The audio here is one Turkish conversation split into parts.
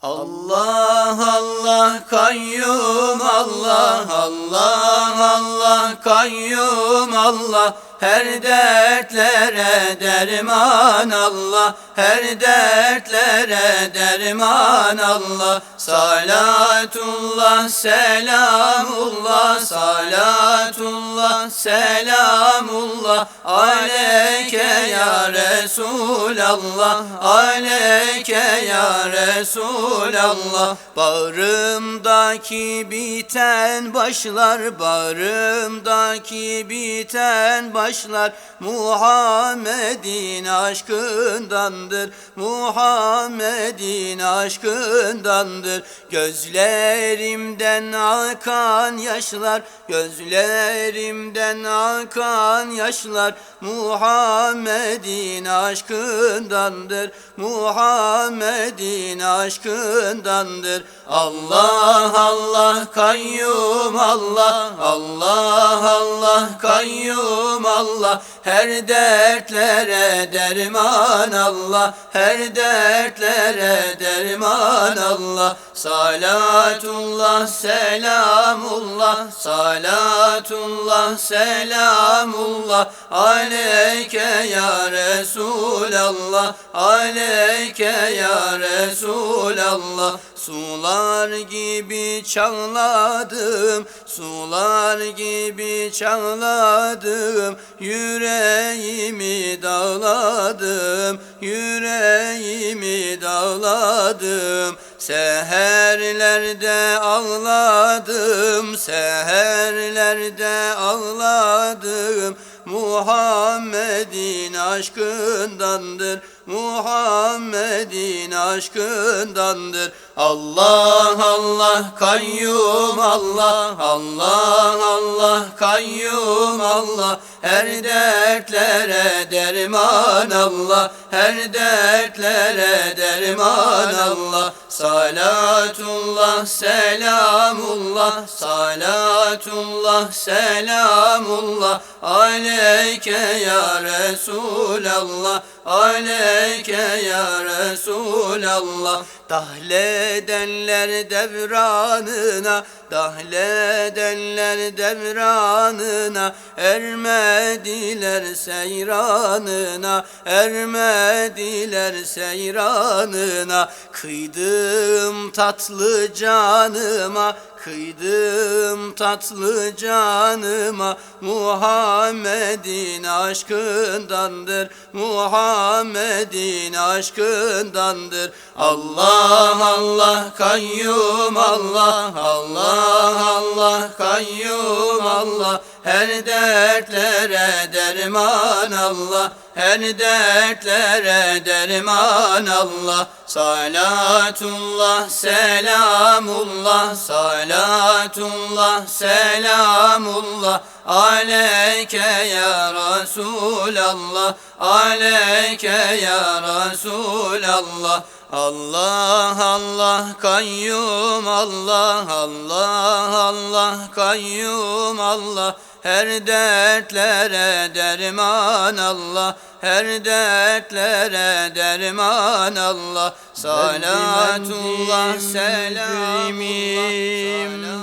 Allah Allah kayyum Allah Allah Allah kayyum Allah. Her dertlere derman Allah. Her dertlere derman Allah. Salatullah selamullah salatullah selamullah. Aleyke ya Resulallah aleyke ya Resulallah. Bağrımdaki biten başlar Bağrımdaki biten başlar. Muhammed'in aşkındandır Muhammed'in aşkındandır. Gözlerimden akan yaşlar Gözlerimden akan yaşlar. Muhammed'in aşkındandır Muhammed'in aşkındandır. Allah Allah kayyum Allah. Allah Allah kayyum Allah. Her dertlere derman Allah. Her dertlere derman Allah. Salatullah selamullah. Salatullah selamullah. Aleyke ya Resulallah aleyke ya Resulallah. Sular gibi çağladım sular gibi çağladım. Yüreğimi dağladım yüreğimi dağladım. Seherlerde ağladım, seherlerde ağladım Muhammed'in aşkındandır, Muhammed'in aşkındandır. Allah Allah kayyum Allah, Allah Allah kayyum Allah. Her dertlere derman Allah, her dertlere derman Allah. Salatullah selamullah. Salatullah selamullah. Aleyke ya Resulallah Aleyke ya Resulallah. Dahledenler devranına Dahledenler devranına Ermediler seyranına Ermediler seyranına. Kıydım tatlı canıma Kıydım tatlı canıma Muhammed'in aşkındandır. Muhammed'in aşkındandır. Allah Allah kayyum Allah. Allah Allah kayyum Allah her dertlere derman Allah her dertlere derman Allah. Salatullah selamullah Salatullah selamullah. Aleyke ya Resulallah Aleyke ya Resulallah Allah Allah kayyum Allah Allah Allah kayyum Allah. Her dertlere derman Allah. Her dertlere derman Allah. Salatullah selamim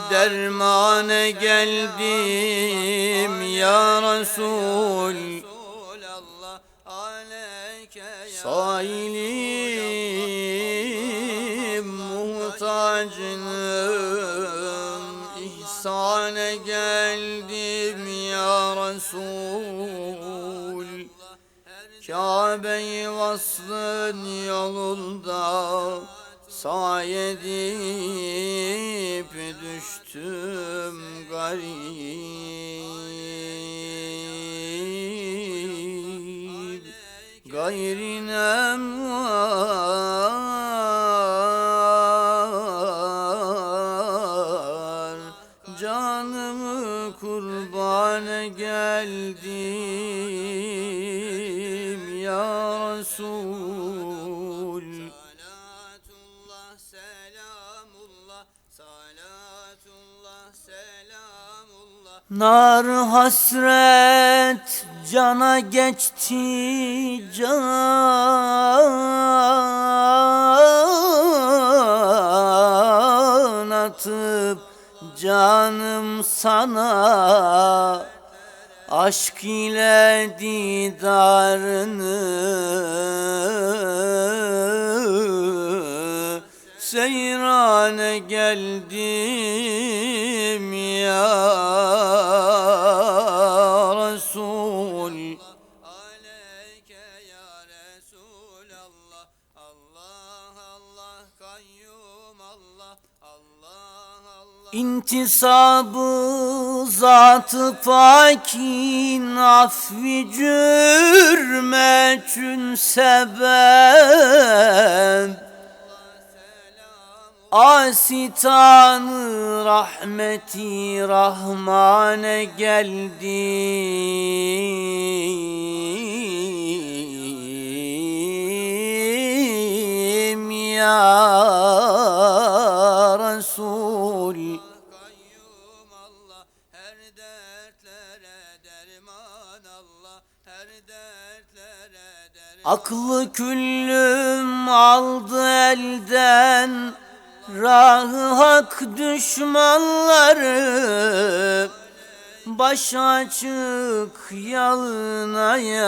dermane geldim ya Resul. Sailim ihsane geldim ya Resul. Kabe-i vaslın yolunda say edip düştüm garip. Gayrinem var Resul Salatullah selamullah. Salatullah selamullah. Nar hasret cana geçti can atıp canım sana. Aşk ile didarını Seyrane geldim ya Resul. Allah Allah kayyum Allah Allah İntisabı zatı pakin affi cürme çün sebep. Asitanı rahmeti rahmane geldim ya Aklı küllüm aldı elden Rahı hak düşmanları. Baş açık yalınayak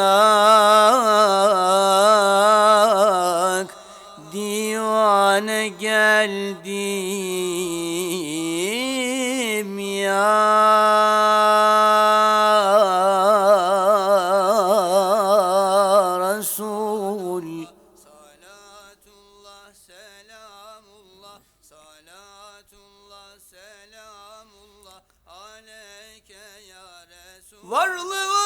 Resul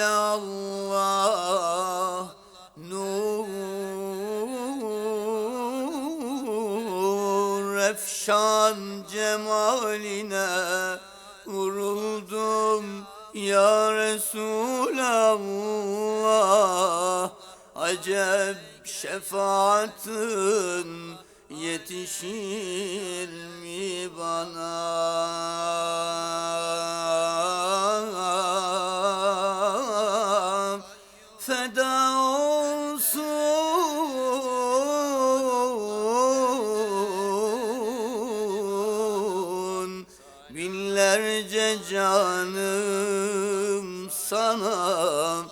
Resulallah Nur efşan cemaline vuruldum ya Resulallah. Acep şefaatın yetişir mi bana canım sana.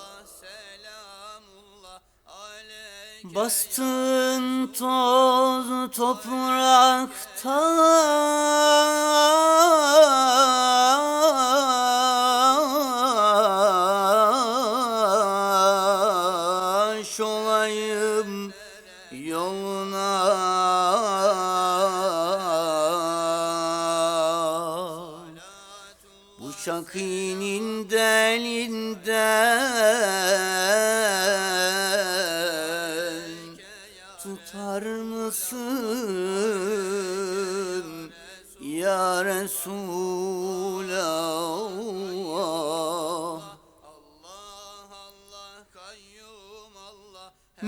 Bastın toz toprakta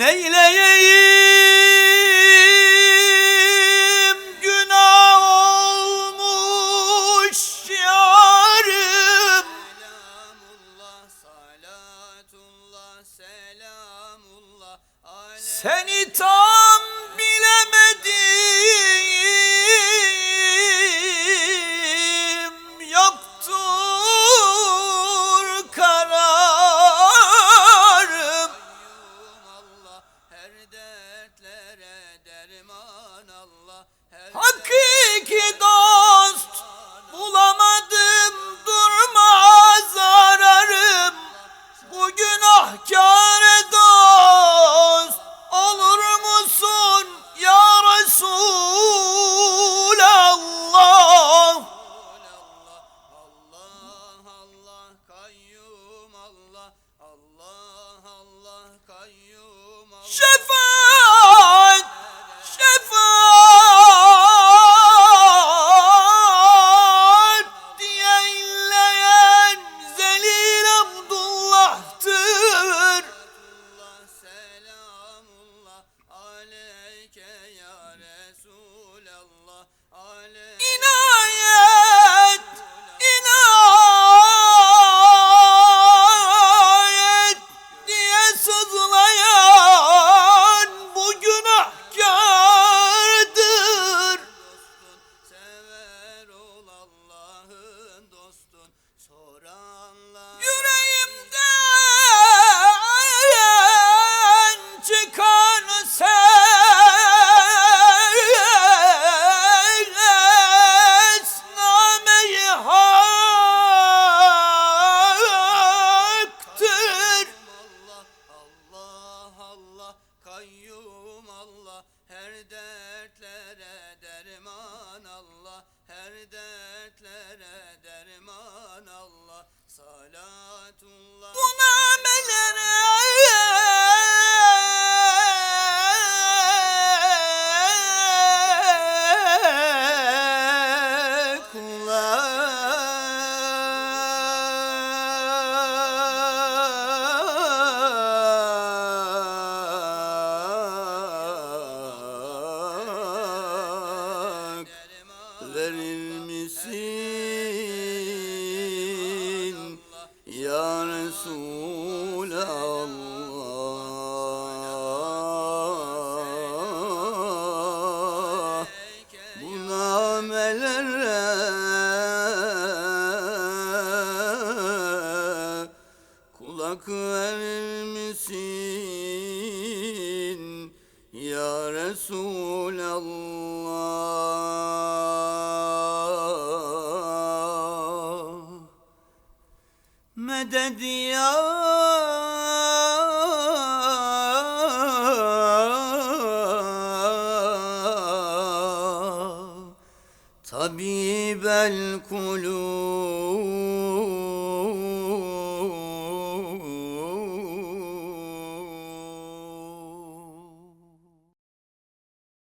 Neyleyeyim Medet ya. Tabibel kulub